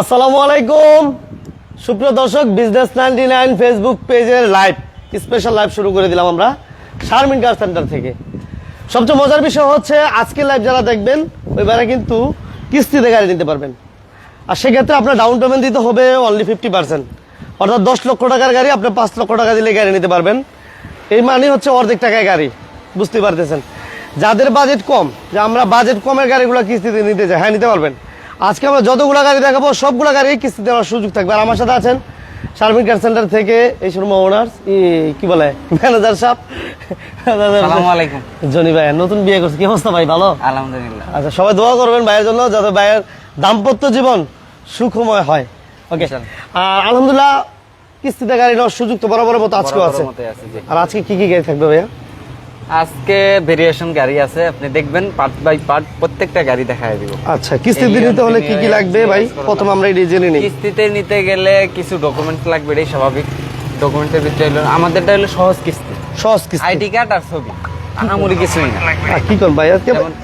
আসসালামু আলাইকুম। সুপ্রিয় দর্শক বিজনেস নাইনটি নাইন ফেসবুক পেজের লাইভ স্পেশাল লাইভ শুরু করে দিলাম আমরা শারমিন কার সেন্টার থেকে। সবচেয়ে মজার বিষয় হচ্ছে আজকে লাইভ যারা দেখবেন, ওইবারে কিন্তু কিস্তিতে গাড়ি নিতে পারবেন। আর সেক্ষেত্রে আপনার ডাউন পেমেন্ট দিতে হবে অনলি ফিফটি পার্সেন্ট অর্থাৎ দশ লক্ষ টাকার গাড়ি আপনি পাঁচ লক্ষ টাকা দিলে গাড়ি নিতে পারবেন। এই মানে হচ্ছে অর্ধেক টাকায় গাড়ি বুঝতে পারতেছেন। যাদের বাজেট কম, যে আমরা বাজেট কমের গাড়িগুলো কিস্তিতে নিতে চাই হ্যাঁ নিতে পারবেন। আজকে আমরা যতগুলো গাড়ি দেখাবো সবগুলো গাড়ি কিস্তিতে নেওয়ার সুযোগ থাকবে। আর আমার সাথে আছেন শারমিন কার সেন্টার থেকে এই শোরুম ওনার কি বলে ম্যানেজার সাহেব। জনি ভাই নতুন বিয়ে করছে কি অবস্থা ভাই ভালো? আলহামদুলিল্লাহ। আচ্ছা সবাই দোয়া করবেন ভাইয়ের জন্য যাতে ভাইয়ের দাম্পত্য জীবন সুখময় হয়। ওকে আর আলহামদুলিল্লাহ কিস্তিতে গাড়ি নেওয়ার সুযোগ তো বরাবরের মতো আজকেও আছে। আর আজকে কি কি গাড়ি থাকবে ভাইয়া? আজকে ভেরিয়েশন গাড়ি আছে আপনি দেখবেন পার্ট বাই পার্ট প্রত্যেকটা গাড়ি দেখায় দিব। আচ্ছা কিস্তিতে নিতে হলে কি কি লাগবে ভাই? প্রথম আমরা এটি জেনে নিই। কিস্তিতে নিতে গেলে কিছু ডকুমেন্টস লাগবে এটাই স্বাভাবিক। ডকুমেন্টের ভিতরে হলো আমাদেরটা হলো সহজ কিস্তি। সহজ কিস্তি। আইডি কার্ড আর ছবি আনামুরি কিছুই না। আর কি কোন ভাই?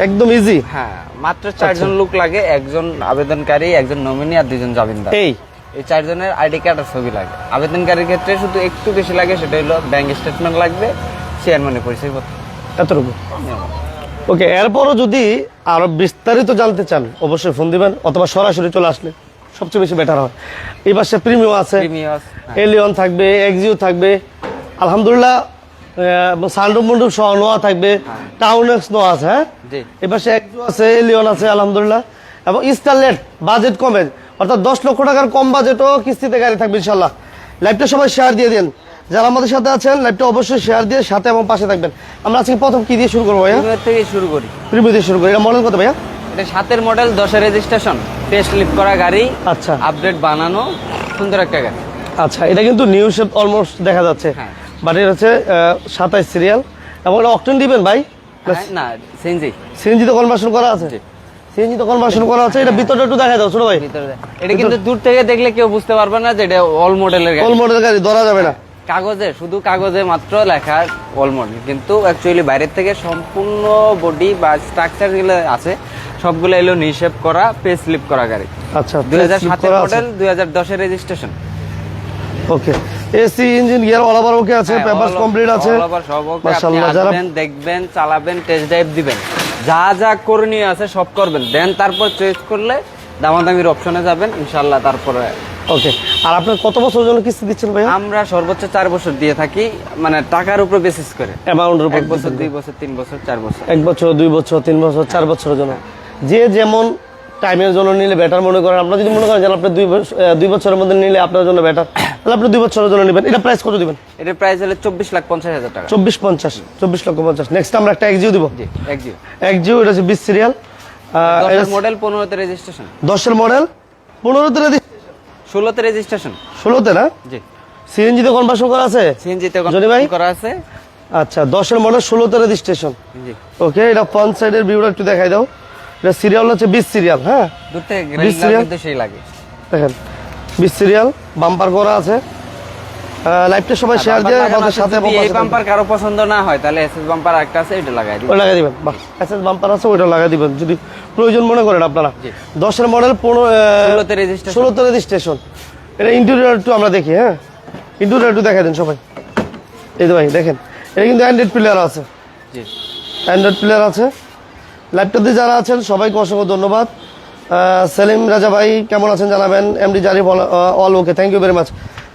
একদম ইজি হ্যাঁ মাত্র চারজন লোক লাগে একজন আবেদনকারী একজন নমিনি আর দুজন জামিনদার। এই। এই চারজনের আইডি কার্ড আর ছবি লাগে। আবেদনকারীর ক্ষেত্রে শুধু একটু বেশি লাগে সেটা হলো ব্যাংক স্টেটমেন্ট লাগবে চেয়ারম্যানের পরিচয়পত্র এতটুকু? ওকে এরপরও যদি আরও বিস্তারিত জানতে চান অবশ্যই ফোন দিবেন অথবা সরাসরি চলে আসলে সবচেয়ে বেশি বেটার হয়। এই পাশে প্রিমিয়াম আছে এলিয়ন থাকবে এক্সিও থাকবে আলহামদুলিল্লাহ সানরুম মন্ডুপ সহ নোয়া থাকবে টাউন এক্স নোয়া আছে হ্যাঁ? জি। এপাশে এক্সিও আছে এলিয়ন আছে আলহামদুলিল্লাহ। এবং স্টারলেট বাজেট কমে অর্থাৎ দশ লক্ষ টাকার কম বাজেটও কিস্তিতে গাড়ি থাকবে ইনশাল্লাহ লাইভটা সবাই শেয়ার দিয়ে দিন। যারা আমাদের সাথে আছেন লাইভটা অবশ্যই শেয়ার দিয়ে সাথে এবং পাশে থাকবেন। আমরা আজকে প্রথম কি দিয়ে শুরু করব ভাইয়া? থেকে শুরু করি। প্রিমিয়াম দিয়ে শুরু করি। এটা মডেল কত ভাইয়া? এটা সাতের মডেল দশের রেজিস্ট্রেশন টেস্ট লিপ করা গাড়ি আচ্ছা। আপডেট বানানো সুন্দর একটা গাড়ি। আচ্ছা এটা কিন্তু নিউ শেপ অলমোস্ট দেখা যাচ্ছে। হ্যাঁ। বাট এটা হচ্ছে সাতাইশ সিরিয়াল এবং এটা অকটেন দিবেন ভাই? হ্যাঁ, না সিএনজি সিএনজি তো কনভার্সন করা আছে। সিএনজি তো কনভার্সন করা আছে এটা ভিতরটা একটু দেখা দাও ছোট ভাই। এটা কিন্তু দূর থেকে দেখলে কেউ বুঝতে পারবে না যে এটা অল মডেলের গাড়ি। অল মডেল গাড়ি ধরা যাবে না। কাগজে শুধু কাগজে মাত্র লেখা অল কিন্তু অ্যাকচুয়ালি বাইরের থেকে সম্পূর্ণ বডি বা স্ট্রাকচারগুলো আছে সবগুলো এলো নিশেপ করা পে স্লিপ করা গাড়ি। আচ্ছা দুই হাজার সাতের মডেল দুই হাজার দশের registration okay AC engine gear all over okay আছে পেপারস কমপ্লিট আছে। অল ওভার সব মাশাআল্লাহ যারা আসবেন দেখবেন চালাবেন টেস্ট ড্রাইভ দিবেন। যা যা করণীয় আছে সব করবেন। দেন তারপর চয়েস করলে দামাদামির অপশনে যাবেন ইনশাল্লাহ তারপরে ওকে আর আপনি কত বছর জন্য কিস্তি দিচ্ছেন ভাইয়া? আমরা সর্বোচ্চ চার বছর দিয়ে থাকি মানে টাকার উপর বেসিস করে। অ্যামাউন্টের উপর এক বছর দুই বছর তিন বছর চার বছর। এক বছর দুই বছর তিন বছর চার বছরের জন্য। যে যেমন টাইমের জন্য নিলে বেটার মনে করেন। আপনারা যদি মনে করেন যে আপনি দুই দুই বছরের মধ্যে নিলে আপনার জন্য বেটার তাহলে আপনি দুই বছরের জন্য নেবেন। এটা প্রাইস কত দিবেন? এটার প্রাইস হলো চব্বিশ লাখ পঞ্চাশ হাজার টাকা। চব্বিশ পঞ্চাশ চব্বিশ লক্ষ পঞ্চাশ। নেক্সট আমরা একটা এক্সিও দিব। জি একজিও এটা হচ্ছে বিশ সিরিয়াল মডেল পনেরোতে রেজিস্ট্রেশন দশের মডেল পনেরোতে ষোলোতে রেজিস্ট্রেশন ষোলোতে না? জি। সিএনজি তে কনভার্সন করা আছে? সিএনজিতে জনি ভাই? করা আছে? আচ্ছা দশের মডেল ষোলোতে রেজিস্ট্রেশন জি। ওকে এটা ফ্রন্ট সাইডের ভিউটা একটু দেখাই দাও। এটা সিরিয়াল হচ্ছে বিশ সিরিয়াল হ্যাঁ? দূর থেকে বিশ সিরিয়াল? সেই লাগে। দেখেন বিশ সিরিয়াল বাম্পার করা আছে। লাইভটা সবাই শেয়ার দিয়ে আমাদের সাথে এই বাম্পার কারও পছন্দ না হয় তাহলে এসএস বাম্পার একটা আছে এটা লাগাই ওটা লাগাই দিবেন বাহ। এসএস বাম্পার আছে ওইটা লাগাই দিবেন। যদি প্রয়োজন মনে করেন আপনারা। জি। দশের মডেল পনেরো ষোলোতে রেজিস্ট্রেশন ষোলোতে রেজিস্ট্রেশন এটা ইন্টেরিয়র একটু আমরা দেখি হ্যাঁ? ইন্টেরিয়র একটু দেখাই দেন সবাই। এই তো ভাই দেখেন। এটা কিন্তু অ্যান্ড্রয়েড প্লেয়ার আছে। জি। অ্যান্ড্রয়েড প্লেয়ার আছে। ল্যাপটপে যারা আছেন সবাইকে অসংখ্য ধন্যবাদ। সেলিম রাজা ভাই কেমন আছেন জানাবেন? MD Zarif all okay thank you very much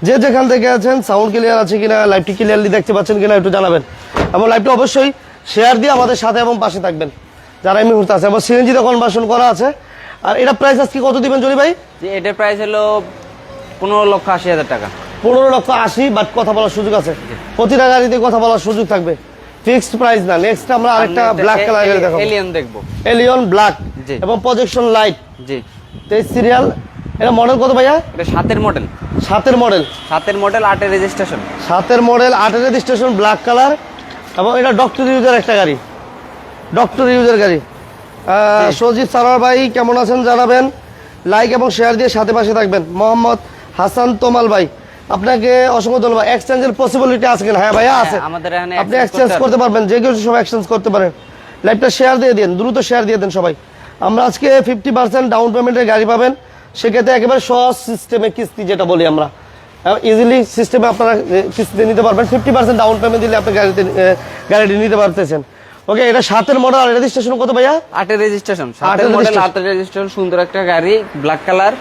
যে যেখান থেকে আছেন সাউন্ড ক্লিয়ার আছে কিনা লাইভটি ক্লিয়ারলি দেখতে পাচ্ছেন কিনা একটু জানাবেন। এবং লাইভটা অবশ্যই শেয়ার দিয়ে আমাদের সাথে এবং পাশে থাকবেন। যারা এই মুহূর্তে আছে এবং সিএনজিতে কনভার্সন করা আছে। আর এটা প্রাইস আজকে কত দিবেন জনি ভাই? যে এটার প্রাইস হলো পনেরো লক্ষ আশি হাজার টাকা। পনেরো লক্ষ আশি বাট কথা বলার সুযোগ আছে। প্রতিটা গাড়িতে কথা বলার সুযোগ থাকবে। ফিক্সড প্রাইস না। নেক্সট আমরা আরেকটা ব্ল্যাক কালার গাড়ি দেখাবো। এলিয়ন দেখব। Allion black. এবং প্রজেকশন লাইট জি। তেইশ সিরিয়াল এটা মডেল কত ভাইয়া? এটা সাতের মডেল সাতের মডেল সাতের মডেল আটের রেজিস্ট্রেশন সাতের মডেল আটের রেজিস্ট্রেশন ব্ল্যাক কালার এবং এটা ডক্টর ইউজের একটা গাড়ি। ডক্টর ইউজের গাড়ি। সজিব সারার ভাই কেমন আছেন জানাবেন? লাইক এবং শেয়ার দিয়ে সাথে পাশে থাকবেন। মোহাম্মদ হাসান তোমাল ভাই আপনাকে অসংখ্য ধন্যবাদ। এক্সচেঞ্জের পসিবিলিটি আছে কিনা? হ্যাঁ ভাইয়া আছে। আমাদের এখানে আপনি এক্সচেঞ্জ করতে করতে পারবেন যে কেউ সব এক্সচেঞ্জ করতে পারেন লাইভটা শেয়ার দিয়ে দিন দ্রুত শেয়ার দিয়ে দেন সবাই। আমরা আজকে ফিফটি পার্সেন্ট ডাউন পেমেন্টের গাড়ি পাবেন। সেক্ষেত্রে একেবারে সহজ সিস্টেমে কিস্তি যেটা বলি আমরা। ইজিলি সিস্টেমে আপনারা কিস্তিতে নিতে পারবেন। ফিফটি পার্সেন্ট ডাউন পেমেন্ট দিলে আপনি গাড়িতে গাড়িটি নিতে পারতেছেন। ওকে এটা সাতের মডেল আর রেজিস্ট্রেশন কত ভাইয়া? আটের রেজিস্ট্রেশন সাতের মডেল আটের রেজিস্ট্রেশন সুন্দর একটা গাড়ি ব্ল্যাক কালার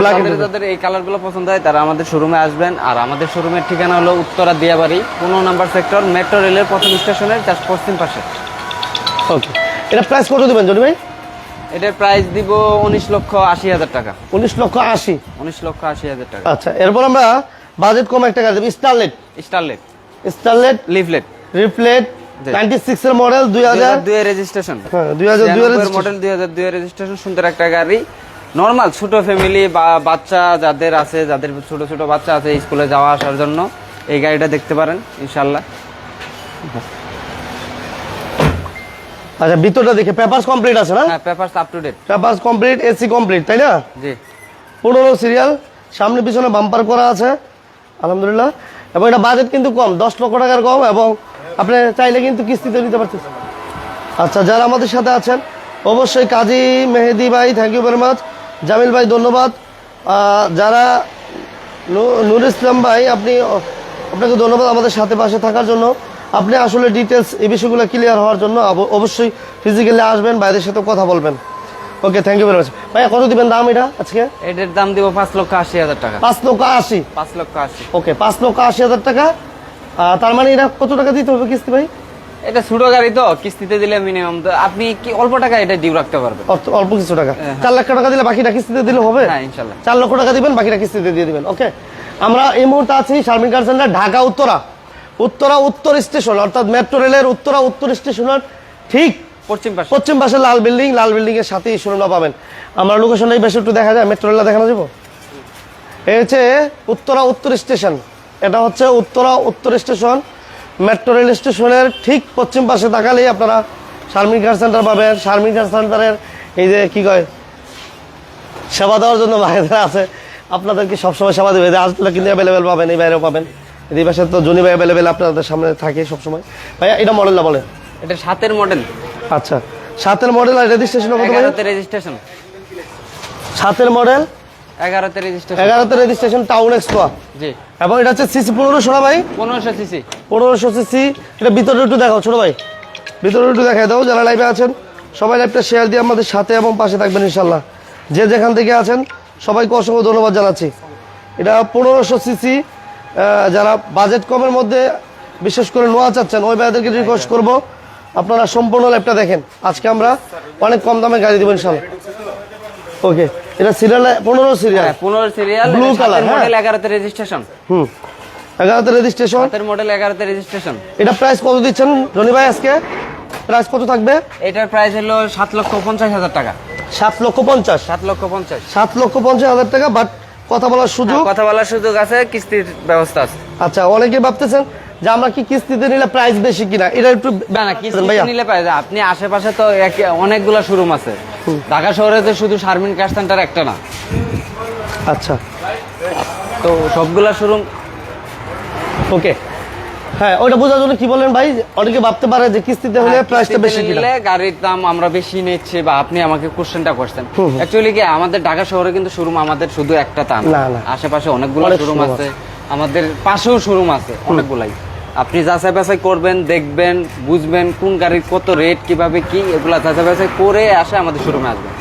Black যাদের এই কালারগুলো পছন্দ হয় তারা আমাদের শোরুমে আসবেন। আর আমাদের শোরুমের ঠিকানা হলো উত্তরা দিয়াবাড়ি পনেরো নাম্বার সেক্টর মেট্রো রেলের প্রথম স্টেশনের জাস্ট পশ্চিম পাশে। ওকে এটা প্রাইস কত দিবেন জনি ভাই এটার প্রাইস দিব উনিশ লক্ষ আশি হাজার টাকা। উনিশ লক্ষ আশি? উনিশ লক্ষ আশি হাজার টাকা। আচ্ছা এরপর আমরা বাজেট কম একটা গাড়ি দেবো Starlet Starlet Starlet leaflet. Ninety six এর মডেল দুই হাজার দুই রেজিস্ট্রেশন হ্যাঁ মডেল দুই হাজার দুই রেজিস্ট্রেশন সুন্দর একটা গাড়ি। নর্মাল ছোট ফ্যামিলি বা বাচ্চা যাদের আছে যাদের ছোট ছোট বাচ্চা আছে স্কুলে যাওয়া আসার জন্য এই গাড়িটা দেখতে পারেন ইনশাল্লাহ। আচ্ছা ভিতরটা দেখে পেপারস কমপ্লিট আছে না? হ্যাঁ papers up to date papers complete AC complete তাই না? জি। পনেরো সিরিয়াল সামনে পিছনে বাম্পার করা আছে আলহামদুলিল্লাহ। এবং এটা বাজেট কিন্তু কম দশ লক্ষ টাকার কম এবং আপনি চাইলে কিন্তু কিস্তিতে নিতে পারছেন আচ্ছা যারা আমাদের সাথে আছেন অবশ্যই কাজী মেহেদি ভাই thank you very much Jamil ভাই ধন্যবাদ। যারা নুর ইসলাম ভাই আপনি আপনাকে ধন্যবাদ আমাদের সাথে পাশে থাকার জন্য। আপনি আসলে ডিটেলস এই বিষয়গুলো ক্লিয়ার হওয়ার জন্য অবশ্যই ফিজিক্যালি আসবেন বাইরের সাথে কথা বলবেন। Okay thank you very much ভাইয়া কত দিবেন দাম এটা আজকে? এটার দাম দিব পাঁচ লক্ষ আশি হাজার টাকা। পাঁচ লক্ষ আশি? পাঁচ লক্ষ আশি। ওকে পাঁচ লক্ষ আশি হাজার টাকা। তার মানে এটা কত টাকা দিতে হবে কিস্তি ভাই? এটা ছোট গাড়ি তো কিস্তিতে দিলে মিনিমাম আপনি কি অল্প টাকা এটা ডিউ রাখতে পারবেন? অল্প- কিছু টাকা। হ্যাঁ। চার লাখ টাকা দিলে বাকিটা কিস্তিতে দিলে হবে? হ্যাঁ ইনশাল্লাহ। চার লক্ষ টাকা দিবেন বাকিটা কিস্তিতে দিয়ে দিবেন। ওকে আমরা এই মুহূর্তে আছি শারমিন কার সেন্টার ঢাকা উত্তরা। উত্তরা উত্তর স্টেশন অর্থাৎ মেট্রো রেলের উত্তরা উত্তর স্টেশনের ঠিক পশ্চিম পাশে। পশ্চিম পাশে লাল বিল্ডিং লাল বিল্ডিং এর সাথেই শোরুমটা পাবেন। আমরা লোকেশন এই বেশি একটু দেখা যায় মেট্রো রেলটা দেখানো যাব? এই হচ্ছে উত্তরা উত্তর স্টেশন। এটা হচ্ছে উত্তরা উত্তর স্টেশন। মেট্রো রেল স্টেশনের ঠিক পশ্চিম পাশে তাকালেই আপনারা শারমিন কার সেন্টার পাবেন। শারমিন কার সেন্টারের এই যে কি কয় সেবা দেওয়ার জন্য বাইরে আছে আপনাদেরকে সবসময় সেবা দেবে। আসলে কিন্তু অ্যাভেলেবেল পাবেন এই বাইরেও পাবেন। এই পাশে তো জনি ভাই অ্যাভেলেবেল আপনাদের সামনে থাকে সবসময়। ভাইয়া এটা মডেলটা বলেন। এটা সাতের মডেল আচ্ছা সাতের মডেল আর রেজিস্ট্রেশন কত ভাই রেজিস্ট্রেশন সাতের মডেল এগারোতে রেজিস্ট্রেশন এগারোতে রেজিস্ট্রেশন টাউন এক্সপোয়া জি। এবং এটা হচ্ছে সিসি পনেরোশো না ভাই? পনেরোশো সিসি পনেরোশো সিসি এটা ভিতরে একটু দেখাও ছোট ভাই। ভিতরে একটু দেখাই দাও যারা লাইভে আছেন সবাই লাইভটা শেয়ার দিয়ে আমাদের সাথে এবং পাশে থাকবেন ইনশাল্লাহ যে যেখান থেকে আছেন সবাইকে অসংখ্য ধন্যবাদ জানাচ্ছি। এটা পনেরোশো সিসি যারা বাজেট কমের মধ্যে বিশেষ করে নোয়া চাচ্ছেন ওই ভাইদেরকে রিকোয়েস্ট করব। আপনারা সম্পূর্ণ লাইভটা দেখেন। আজকে আমরা অনেক কম দামে গাড়ি দেবো ইনশাল্লাহ ওকে এটা সিরিয়াল পনেরো সিরিয়াল হ্যাঁ পনেরো সিরিয়াল color, হ্যাঁ। মডেল এগারোতে রেজিস্ট্রেশন হুম এগারোতে রেজিস্ট্রেশন মডেল এগারোতে রেজিস্ট্রেশন এটা প্রাইস কত দিচ্ছেন রনি ভাই আজকে? প্রাইস কত থাকবে? এটার প্রাইস হলো সাত লক্ষ পঞ্চাশ হাজার টাকা। সাত লক্ষ পঞ্চাশ। সাত লক্ষ পঞ্চাশ। সাত লক্ষ পঞ্চাশ হাজার টাকা বাট কথা বলার সুযোগ? কথা বলার সুযোগ আছে কিস্তির ব্যবস্থা আছে। আচ্ছা অনেকে ভাবতেছেন যে আমরা কি কিস্তিতে নিলে প্রাইস বেশি কিনা? এটা একটু নিলে প্রাইস আপনি আশেপাশে তো অনেকগুলো অনেকগুলা শোরুম আছে। ঢাকা শহরে তো শুধু শারমিন কার সেন্টার একটা না। আচ্ছা। তো সবগুলা শোরুম ওকে হ্যাঁ ওইটা বোঝার জন্য কি বলেন ভাই? অনেকে ভাবতে পারে যে কিস্তিতে হলে প্রাইসটা বেশি কিনা। নিলে গাড়ির দাম আমরা বেশি নিচ্ছি বা আপনি আমাকে কোশ্চেনটা করছেন। অ্যাকচুয়ালি কি আমাদের ঢাকা শহরে কিন্তু শোরুম আমাদের শুধু একটা তা না। আশেপাশে অনেকগুলো শোরুম আছে। আমাদের পাশেও শোরুম আছে অনেকগুলাই। আপনি যাচাই বাছাই করবেন দেখবেন বুঝবেন কোন গাড়ির কত রেট কীভাবে কি এগুলা যাচাই বাছাই করে আসে আমাদের শোরুমে আসবেন।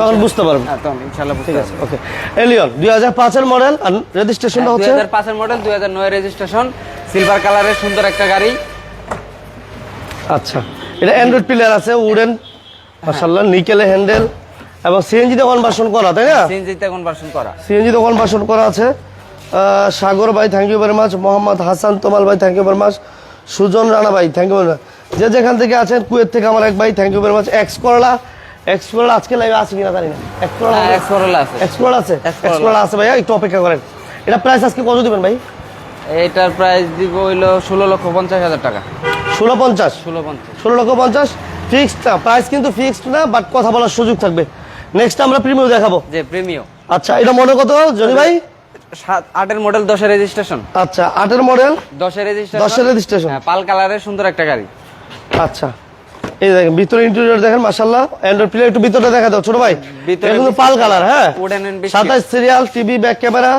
তখন বুঝতে পারবেন হ্যাঁ তখন ইনশাল্লাহ বুঝতে ঠিক আছে ওকে এলিয়ন দুই হাজার পাঁচের মডেল আর রেজিস্ট্রেশনটা দুই হচ্ছে? হাজার পাঁচের মডেল দুই হাজার নয় রেজিস্ট্রেশন সিলভার কালারের সুন্দর একটা গাড়ি। আচ্ছা এটা অ্যান্ড্রয়েড প্লেয়ার আছে উডেন মাশাআল্লাহ নিকেলে হ্যান্ডেল এবং সিএনজিতে কনভার্সন করা তাই না? সিএনজিতে কনভার্সন করা। সিএনজি দোকান বাসন করা আছে। সাগর ভাই thank you very much Mohammad Hasan Tomal ভাই thank you very much Sujon Rana ভাই থ্যাংক ইউ ভেরি মাচ যে যেখান থেকে আছেন কুয়েত থেকে আমার এক ভাই thank you very much X Corolla X Corolla আজকে লাইভে আছে কিনা জানি না। এক্স করলা X Corolla আছে। এক্স করলা আছে। এক্স করলা আছে ভাইয়া একটু অপেক্ষা করেন। এটা প্রাইস আজকে কত দিবেন ভাই? এটার প্রাইস দিব হইল ষোলো লক্ষ পঞ্চাশ হাজার টাকা। ষোলো পঞ্চাশ? ষোলো পঞ্চাশ। ষোলো লক্ষ পঞ্চাশ? ফিক্সড না প্রাইস কিন্তু ফিক্সড না বাট কথা বলার সুযোগ থাকবে। নেক্সট আমরা প্রিমিয়াম দেখাবো। যে প্রিমিও আচ্ছা এটা মনে কত জনি ভাই? সাত আটের মডেল দশের রেজিস্ট্রেশন আচ্ছা আটের মডেল দশের রেজিস্ট্রেশন দশের রেজিস্ট্রেশন হ্যাঁ পাল কালারের সুন্দর একটা গাড়ি। আচ্ছা এই দেখেন ভিতরে ইন্টেরিয়র দেখেন মাশাল্লাহ অ্যান্ড্রয়েড প্লে একটু ভিতরটা দেখা দাও ছোট ভাই। ভিতরে কিন্তু পাল কালার হ্যাঁ? Wooden and biscuit। সাতাশ সিরিয়াল টিভি ব্যাক ক্যামেরা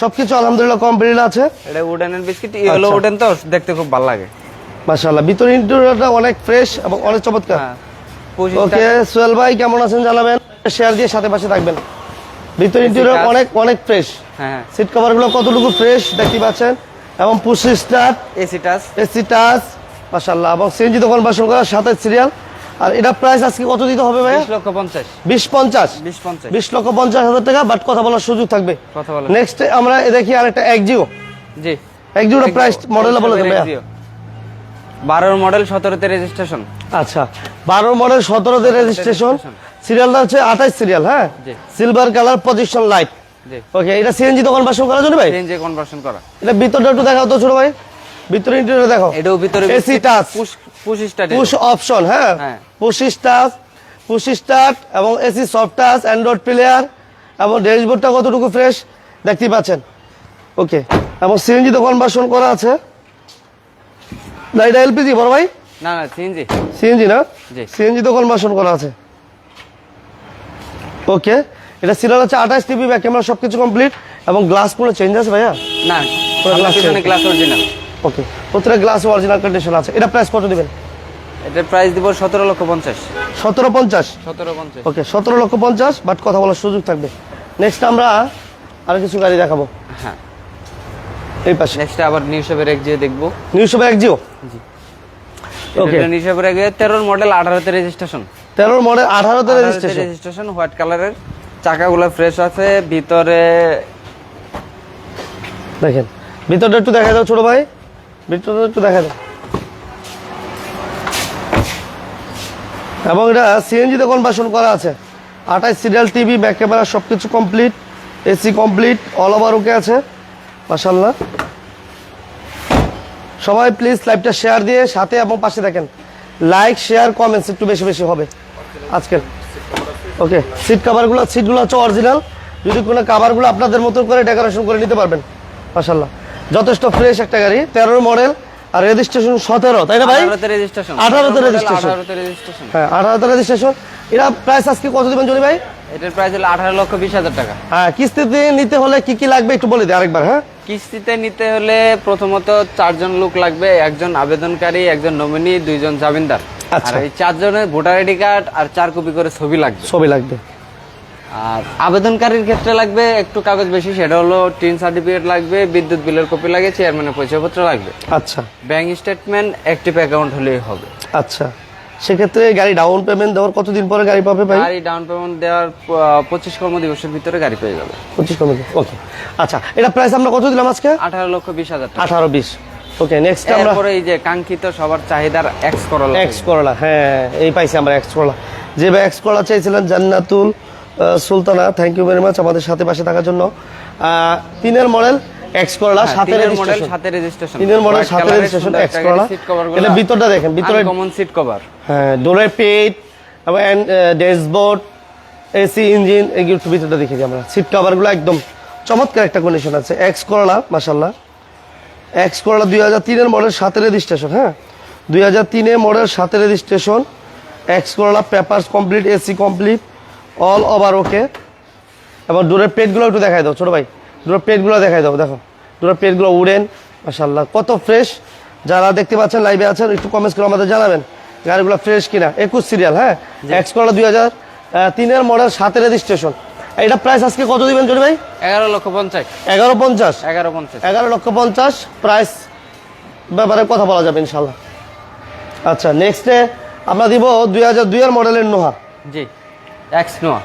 সবকিছু আলহামদুলিল্লাহ কমপ্লিট আছে। এটা উডেনের বিস্কিট ইয়েলো। উডেন তো দেখতে খুব ভালো লাগে। মাশাল্লাহ ভিতরে ইন্টেরিয়রটা অনেক ফ্রেশ এবং অনেক চমৎকার। হ্যাঁ ওকে সোহেল ভাই কেমন আছেন জানাবেন? শেয়ার দিয়ে সাথে পাশে থাকবেন। ভিতরে ইন্টেরিয়র অনেক অনেক ফ্রেশ হ্যাঁ। সিট কভারগুলো কতটুকু ফ্রেশ দেখতে পাচ্ছেন? এবং push start AC touch AC touch মাশাল্লাহ এবং সিএনজি দোকান বাসন করা সাতাশ সিরিয়াল আর এটা প্রাইস আজকে কত দিতে হবে ভাই বিশ লক্ষ পঞ্চাশ। বিশ পঞ্চাশ? বিশ পঞ্চাশ। বিশ লক্ষ পঞ্চাশ হাজার টাকা বাট কথা বলার সুযোগ থাকবে। কথা বলে নেক্সট আমরা এ দেখি আরেকটা একজিও জি। একজিওটা প্রাইস মডেল বলে দেন ভাইয়া। বারোর মডেল সতেরোতে রেজিস্ট্রেশন আচ্ছা বারো মডেল সতেরোতে রেজিস্ট্রেশন সিরিয়ালটা হচ্ছে আঠাশ সিরিয়াল হ্যাঁ? জি। সিলভার কালার পজিশন লাইট জি। ওকে এটা সিএনজি দোকান বাসন করার জন্য ভাই? চেঞ্জে কনভার্সন করা। এটা ভিতরটা একটু দেখাও তো ছোট ভাই। ভিতরে ইন্টেরিয়র দেখো এটাও ভিতরে AC touch push push option হ্যাঁ? হ্যাঁ। পুশ স্টার্ট পুশ স্টার্ট এবং AC soft touch Android player এবং ড্যাশবোর্ডটা কতটুকু ফ্রেশ পাচ্ছেন। ওকে এবং সিএনজি তো কনভার্সন করা আছে। না এটা এলপিজি বড় ভাই? না না চেঞ্জে সিএনজি না? সিএনজি তো কনভার্সন করা আছে। ওকে এটা সিরিয়াল আঠাশ টিভি ব্যাক ক্যামেরা সবকিছু কমপ্লিট এবং গ্লাস পুরো চেঞ্জ আছে ভাইয়া? না। গ্লাস অরিজিনাল ওকে প্রত্যেকটা গ্লাস অরিজিনাল কন্ডিশন আছে। এটা প্রাইস কত দিবেন? এটার প্রাইস দিব সতেরো লক্ষ পঞ্চাশ। সতেরো পঞ্চাশ? সতেরো পঞ্চাশ। ওকে সতেরো লক্ষ পঞ্চাশ বাট কথা বলার সুযোগ থাকবে। নেক্সট আমরা আরও কিছু গাড়ি দেখাবো। হ্যাঁ। এই পাশে। নেক্সট আবার নিউ শেপের এক যে দেখব। নিউ শপে এক জিও ওকে নিউ শেপের এক তেরোর মডেল আঠারোতে রেজিস্ট্রেশন তেরোর মডেল আঠারোতে রেজিস্ট্রেশন রেজিস্ট্রেশন হোয়াইট কালারের চাকাগুলো ফ্রেশ আছে ভিতরে দেখেন। ভিতরটা একটু দেখা দাও ছোট ভাই। ভিতরটা একটু দেখা এবং এটা সিএনজিতে কনভার্সন করা আছে। আঠাশ সিরিয়াল, টিভি, ব্যাক ক্যামেরা সব কিছু complete. AC complete all over okay আছে। মাসাল্লাহ সবাই প্লিজ লাইভটা শেয়ার দিয়ে সাথে এবং পাশে দেখেন। লাইক শেয়ার কমেন্টস একটু বেশি বেশি হবে। আজকের। ওকে সিট কাভারগুলো সিটগুলো হচ্ছে অরিজিনাল যদি কোনো কাভারগুলো আপনাদের মতো করে ডেকোরেশন করে নিতে পারবেন। মাসাল্লাহ যথেষ্ট ফ্রেশ একটা গাড়ি তেরোর মডেল আর রেজিস্ট্রেশন সতেরো তাই না ভাই? আঠারোতে রেজিস্ট্রেশন 18 তে registration। আঠারোতে রেজিস্ট্রেশন হ্যাঁ আঠারোতে রেজিস্ট্রেশন এটা প্রাইস আজকে কত দেবেন জনি ভাই? এটার প্রাইস হলো আঠারো লক্ষ বিশ হাজার টাকা। হ্যাঁ কিস্তিতে নিতে হলে কি কি লাগবে একটু বলে দিই আরেকবার হ্যাঁ? কিস্তিতে নিতে হলে প্রথমত চারজন লোক লাগবে একজন আবেদনকারী একজন নমিনি দুইজন জামিনদার। আচ্ছা। আর এই চারজনের ভোটার আইডি কার্ড আর চার কপি করে ছবি লাগবে। ছবি লাগবে। আর আবেদনকারীর ক্ষেত্রে লাগবে একটু কাগজ বেশি সেটা হলো টিন সার্টিফিকেট লাগবে বিদ্যুৎ বিলের কপি লাগে চেয়ারম্যানের পরিচয়পত্র লাগবে। আচ্ছা। ব্যাংক স্টেটমেন্ট অ্যাক্টিভ অ্যাকাউন্ট হলেই হবে। আচ্ছা। সেক্ষেত্রে গাড়ি ডাউন পেমেন্ট দেওয়ার কতদিন পরে গাড়ি পাবে ভাই? গাড়ি ডাউন পেমেন্ট দেওয়ার পঁচিশ কর্মদিবসের ভিতরে গাড়ি পেয়ে যাবে। পঁচিশ কমে ওকে আচ্ছা এটা প্রাইস আমরা কত দিলাম আজকে? আঠারো লক্ষ বিশ হাজার আঠারো বিশ। ওকে নেক্সট আমরা এই যে কাঙ্ক্ষিত সবার চাহিদার এক্স করলা এক্স করলা হ্যাঁ এই পাইছি আমরা এক্স করলা যে এক্স করলা চাইছিলেন Jannatul Sultana thank you very much আমাদের সাথে পাশে থাকার জন্য। তিনের মডেল এক্স করলা সাথে মডেল রেজিস্ট্রেশন সাথে রেজিস্ট্রেশন তিনের মডেল সাথে রেজিস্ট্রেশন এক্স করলা এটা ভিতরটা দেখেন ভিতরে কমন সিট কভার হ্যাঁ ডোরের পেট এবং ড্যাশবোর্ড এসি ইঞ্জিন এগুলো ভিতরটা আমরা। সিট কভারগুলো একদম চমৎকার একটা কন্ডিশন আছে। এক্স করলা মাসাল্লাহ এক্স করলা দুই হাজার তিনের মডেল সাথে রেজিস্ট্রেশন হ্যাঁ? দুই হাজার তিনের মডেল সাথে registration X Corolla papers complete AC complete all over okay এবং ডোরের পেটগুলো একটু দেখাই দাও ছোটো ভাই। ডোরের পেটগুলো দেখাই দাও দেখো। ডোরের পেটগুলো উড়েন মাসাল্লাহ কত ফ্রেশ যারা দেখতে পাচ্ছেন লাইভে আছেন একটু কমেন্টস করে আমাদের জানাবেন গাড়িগুলো ফ্রেশ কিনা। একুশ সিরিয়াল হ্যাঁ? এক্স করলা দুই হাজার তিনের মডেল সাথে রেজিস্ট্রেশন এটা প্রাইস আজকে কত দিবেন জনি ভাই? এগারো লক্ষ পঞ্চাশ। এগারো পঞ্চাশ। এগারো পঞ্চাশ। এগারো লক্ষ পঞ্চাশ প্রাইস ব্যাপারে কথা বলা যাবে ইনশাল্লাহ আচ্ছা নেক্সটে আমরা দিব দুই হাজার দুইয়ের মডেলের নোহা। জি। এক্স নোয়া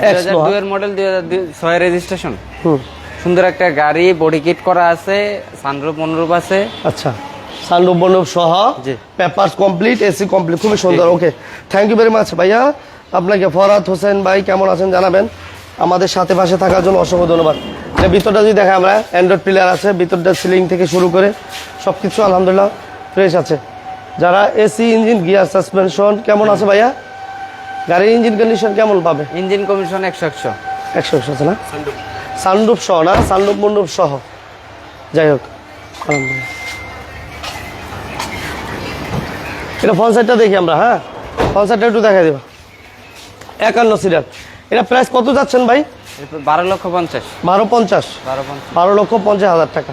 দুই। দুইয়ের মডেল দুই হাজার ছয় রেজিস্ট্রেশন হুম। সুন্দর একটা গাড়ি বডি কিট করা আছে সানরূপ অনুরূপ আছে। আচ্ছা সানরূপ বন্ডব সহ। পেপারস কমপ্লিট এসি কমপ্লিট খুবই সুন্দর okay thank you very much ভাইয়া। আপনাকে ফরাত হোসেন ভাই কেমন আছেন জানাবেন? আমাদের সাথে পাশে থাকার জন্য অসংখ্য ধন্যবাদ। ভিতরটা যদি দেখা আমরা অ্যান্ড্রয়েড প্লেয়ার আছে ভিতরটা সিলিং থেকে শুরু করে সব কিছু আলহামদুলিল্লাহ ফ্রেশ আছে। যারা এসি ইঞ্জিন গিয়ার সাসপেনশন কেমন আছে ভাইয়া? গাড়ির ইঞ্জিন কন্ডিশন কেমন পাবে? ইঞ্জিন কমিশন একশো একশো। একশো একশো আছে না? সানরূপ সহ না? সানরূপ মণ্ডপ সহ। যাই হোক এটা ফোন সাইডটা দেখি আমরা হ্যাঁ? পালসারটা একটু দেখাই দেবা। একান্ন সিরিয়াল। এটা প্রাইস কত যাচ্ছেন ভাই? বারো লক্ষ পঞ্চাশ। বারো পঞ্চাশ। বারো লক্ষ পঞ্চাশ হাজার টাকা।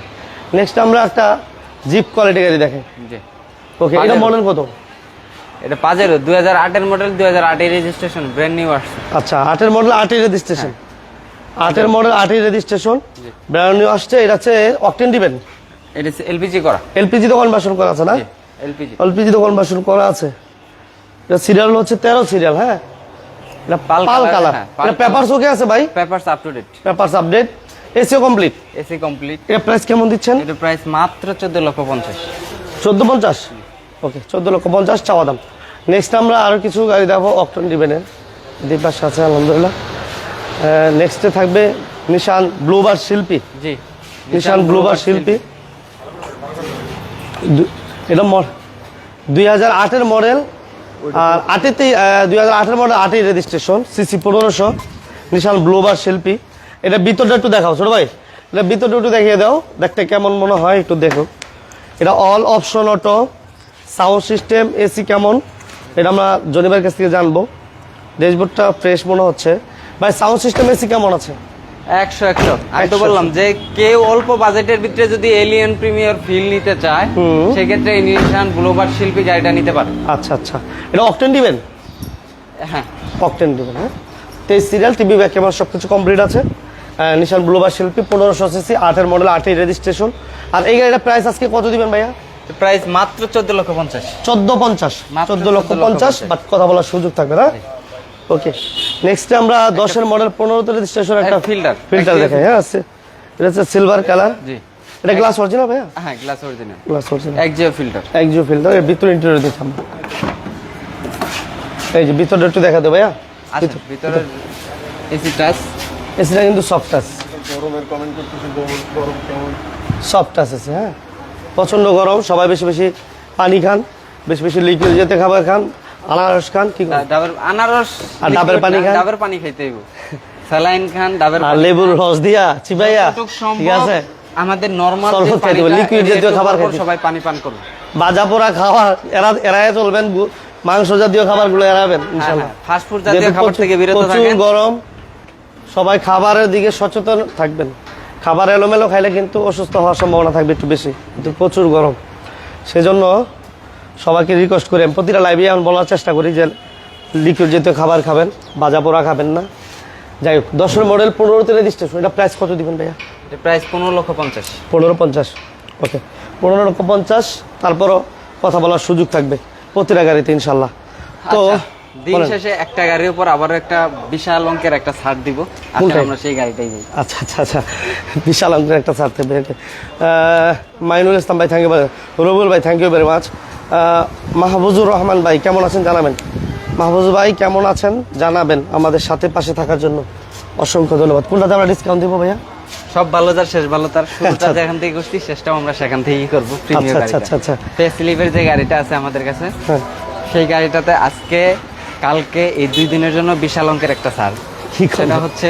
নেক্সট আমরা একটা জিপ কোয়ালিটি গাড়ি দেখাই জি। ওকে এটা। মডেল কত? এটা পাজেরো হাজার আটের মডেল দুই হাজার আটের রেজিস্ট্রেশন ব্র্যান্ড নিউ আসছে। আচ্ছা আটের মডেল আটের রেজিস্ট্রেশন আটের মডেল আটের রেজিস্ট্রেশন জি। ব্র্যান্ড নিউ আসছে এটা হচ্ছে অকটেন দিবেন? এটা এলপিজি করা। এলপিজি তো কনভার্সন করা আছে না? এলপিজি এলপিজি তো কনভার্সন করা আছে। এটা সিরিয়াল হচ্ছে তেরো সিরিয়াল হ্যাঁ? এটা পাল পাল কালার হ্যাঁ, এটা পেপারস ওকে আছে ভাই? Papers up to date papers update SEO কমপ্লিট এসি কমপ্লিট এটা প্রাইস কেমন দিচ্ছেন? এটা প্রাইস মাত্র চোদ্দ লক্ষ পঞ্চাশ। চোদ্দ পঞ্চাশ? ওকে চোদ্দ লক্ষ পঞ্চাশ চাওয়া দাম। নেক্সট আমরা আরও কিছু গাড়ি দেখো অক্টন ডিবেনের দীপাস আছে আলহামদুলিল্লাহ। নেক্সটে থাকবে নিশান ব্লুবার শিল্পী জি নিশান ব্লুবার শিল্পী এটা দুই হাজার আটের মডেল আর আটেতে দুই হাজার আটের মডেল আটের রেজিস্ট্রেশন সিসি পনেরোশো নিশান ব্লুবার শিল্পী এটা ভিতরটা একটু দেখাও ছোট ভাই। এটা ভিতরটা একটু দেখিয়ে দাও দেখতে কেমন মনে হয় একটু দেখো। এটা all option auto sound system AC কেমন? এটা আমরা জনিবার কাছ থেকে জানব। ড্যাশবোর্ডটা ফ্রেশ মনে হচ্ছে। ভাই সাউন্ড সিস্টেম এসি কেমন আছে? একশো একশো। আমি তো বললাম যে কেউ অল্প বাজেটের ভিতরে যদি এলিয়ান প্রিমিয়ার ফিল নিতে চায় সেক্ষেত্রে এই নিশান ব্লোবার শিল্পী গাড়িটা নিতে পারে। আচ্ছা আচ্ছা। এটা অকটেন দিবেন? হ্যাঁ। অকটেন দিবেন হ্যাঁ? তেইশ সিরিয়াল টিভি ব্যাক ক্যামেরা সব কিছু কমপ্লিট আছে। নিশান ব্লুবার শিল্পী পনেরোশো সিসি আটের মডেল আটের রেজিস্ট্রেশন আর এই গাড়িটা প্রাইস আজকে কত দিবেন ভাইয়া? প্রাইস মাত্র চোদ্দ লক্ষ পঞ্চাশ। চোদ্দ পঞ্চাশ। মাত্র চোদ্দ লক্ষ 14 লক্ষ পঞ্চাশ 50 বাট কথা বলার সুযোগ থাকবে না। ওকে নেক্সট আমরা দশের মডেল পনেরোতে রেজিস্ট্রেশন একটা ফিল্টার একটা দেখাই হ্যাঁ আছে। এটা হচ্ছে সিলভার কালার জি। এটা গ্লাস অরিজিনাল ভাইয়া? হ্যাঁ গ্লাস অরিজিনাল গ্লাস অরিজিনাল এক জিও ফিল্টার একজিও ফিল্টার এর ভিতরে ইন্টারভিউ দিতাম এই যে ভিতরটা একটু দেখা দেবো ভাইয়া? আচ্ছা ভিতরে এসি টাচ এসিটা কিন্তু সফট আছে গরমের কমেন্ট করতেছে গরম কেমন? সফট আছে হ্যাঁ। প্রচণ্ড গরম সবাই বেশি বেশি পানি খান বেশি বেশি লিকুইড যেতে খাবার খান আনারস খান কি ডাবের আনারস আর ডাবের পানি খান? ডাবের পানি খাইতে হইব। স্যালাইন খান ডাবের আর লেবুর রস দিয়া চিবাইয়া ঠিক আছে? আমাদের নরমাল শরবত খাইতে হবে, liquid জাতীয় খাবার খাইতে। সবাই পানি পান করবে বাজা পোড়া খাওয়া এরা এড়ায় চলবেন মাংস জাতীয় খাবারগুলো এড়াবেন ইনশাল্লাহ। ফাস্ট ফুড হ্যাঁ, জাতীয় খাবার থেকে বিরত প্রচুর গরম সবাই খাবারের দিকে সচেতন থাকবেন। খাবার এলোমেলো খাইলে কিন্তু অসুস্থ হওয়ার সম্ভাবনা থাকবে একটু বেশি কিন্তু প্রচুর গরম। সেজন্য সবাইকে রিকোয়েস্ট করি আমি প্রতিটা লাইভে আমি বলার চেষ্টা করি যে লিকুইড জাতীয় খাবার খাবেন ভাজা পোড়া খাবেন না। যাই হোক দশের মডেল পনেরোতে রেজিস্ট্রেশন এটা প্রাইস কত দিবেন ভাইয়া? প্রাইস পনেরো লক্ষ পঞ্চাশ। পনেরো পঞ্চাশ ওকে পনেরো লক্ষ পঞ্চাশ তারপরও কথা বলার সুযোগ থাকবে প্রতিটা গাড়িতে ইনশাল্লাহ। তো আচ্ছা, দিন শেষে একটা গাড়ির উপর আবার একটা বিশাল অঙ্কের একটা ছাড় দিব। আসলে আমরা সেই গাড়িটাই যাই আচ্ছা আচ্ছা আচ্ছা। বিশাল অঙ্কের একটা ছাড় থাকবে। মাইনুল ইসলাম ভাই থ্যাংক ইউ রবুল ভাই thank you very much Mahbubur Rahman ভাই কেমন আছেন জানাবেন? মাহবুজুর ভাই কেমন আছেন? জানাবেন আমাদের সাথে পাশে থাকার জন্য। অসংখ্য ধন্যবাদ। কোনটাতে আমরা ডিসকাউন্ট দিব ভাইয়া? সব ভালো তার শেষ ভালো তার। শুরুটা আচ্ছা। যেখান থেকে করছি শেষটাও আমরা সেখান থেকেই করব প্রিমিয়ার আচ্ছা, আচ্ছা, আচ্ছা, গাড়িটা ফেসিলিভের যে গাড়িটা আছে আমাদের কাছে হ্যাঁ। সেই গাড়িটাতে আজকে কালকে এই দুই দিনের জন্য বিশাল অঙ্কের একটা কি সেটা হচ্ছে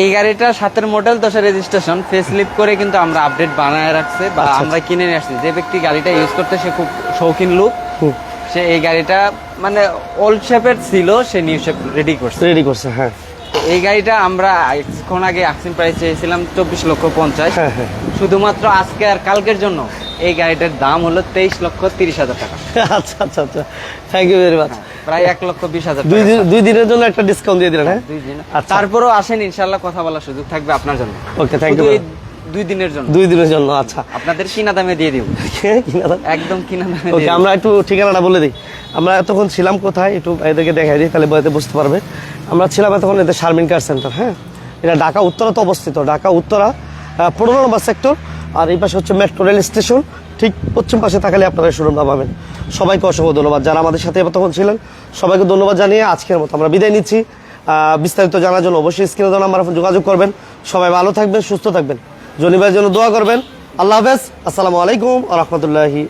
এই গাড়িটা সাতের মডেল দশের রেজিস্ট্রেশন ফেসলিপ করে কিন্তু আমরা আপডেট বানায় রাখছে বা আচ্ছা, আমরা কিনে নিয়ে আসছি। যে ব্যক্তি গাড়িটা ইউজ করতে সে খুব শৌখিন লোক। সে এই গাড়িটা মানে ওল্ড শেপের ছিল সে নিউ শেপ রেডি করছে। রেডি করছে হ্যাঁ। এই গাড়িটা আমরা কিছুক্ষণ আগে আকসিন প্রাইস চেয়েছিলাম চব্বিশ লক্ষ পঞ্চাশ। হ্যাঁ হ্যাঁ। শুধুমাত্র আজকে আর কালকের জন্য। এই গাড়িটার দাম হলো তেইশ লক্ষ তিরিশ হাজার টাকা। আচ্ছা আচ্ছা আচ্ছা। থ্যাংক ইউ ভেরি মাচ প্রায় এক লক্ষ বিশ হাজার দুই দিনের জন্য একটা ডিসকাউন্ট দিয়ে দিলেন হ্যাঁ? দুই দিন। আচ্ছা। তারপরেও আসেন ইনশাল্লাহ কথা বলার সুযোগ থাকবে আপনার জন্য। শুধু এই brother. দুই দিনের জন্য। দুই দিনের জন্য আচ্ছা। আপনাদের কিনা দামে দিয়ে দিব। একদম কিনা দামে ওকে। আমরা একটু ঠিকানাটা বলে দিই। আমরা এতক্ষণ ছিলাম কোথায় একটু এদেরকে দেখাই দিই তাহলে বইতে বুঝতে পারবে। আমরা ছিলাম এতক্ষণ এতে শারমিন কার সেন্টার হ্যাঁ? এটা ঢাকা উত্তরাতে অবস্থিত। ঢাকা উত্তরা পনেরো নম্বর সেক্টর আর এই পাশে হচ্ছে মেট্রো রেল স্টেশন ঠিক পশ্চিম পাশে থাকলে আপনারা শোরুমটা পাবেন। সবাইকে অসংখ্য ধন্যবাদ যারা আমাদের সাথে তখন ছিলেন। সবাইকে ধন্যবাদ জানিয়ে আজকের মতো আমরা বিদায় নিচ্ছি। বিস্তারিত জানার জন্য অবশ্যই স্ক্রিনে দেওয়া নাম্বার যোগাযোগ করবেন। সবাই ভালো থাকবেন, সুস্থ থাকবেন। জনিবার জন্য দোয়া করবেন। আল্লাহ হাফেজ। আসসালামু আলাইকুম রহমতুল্লাহি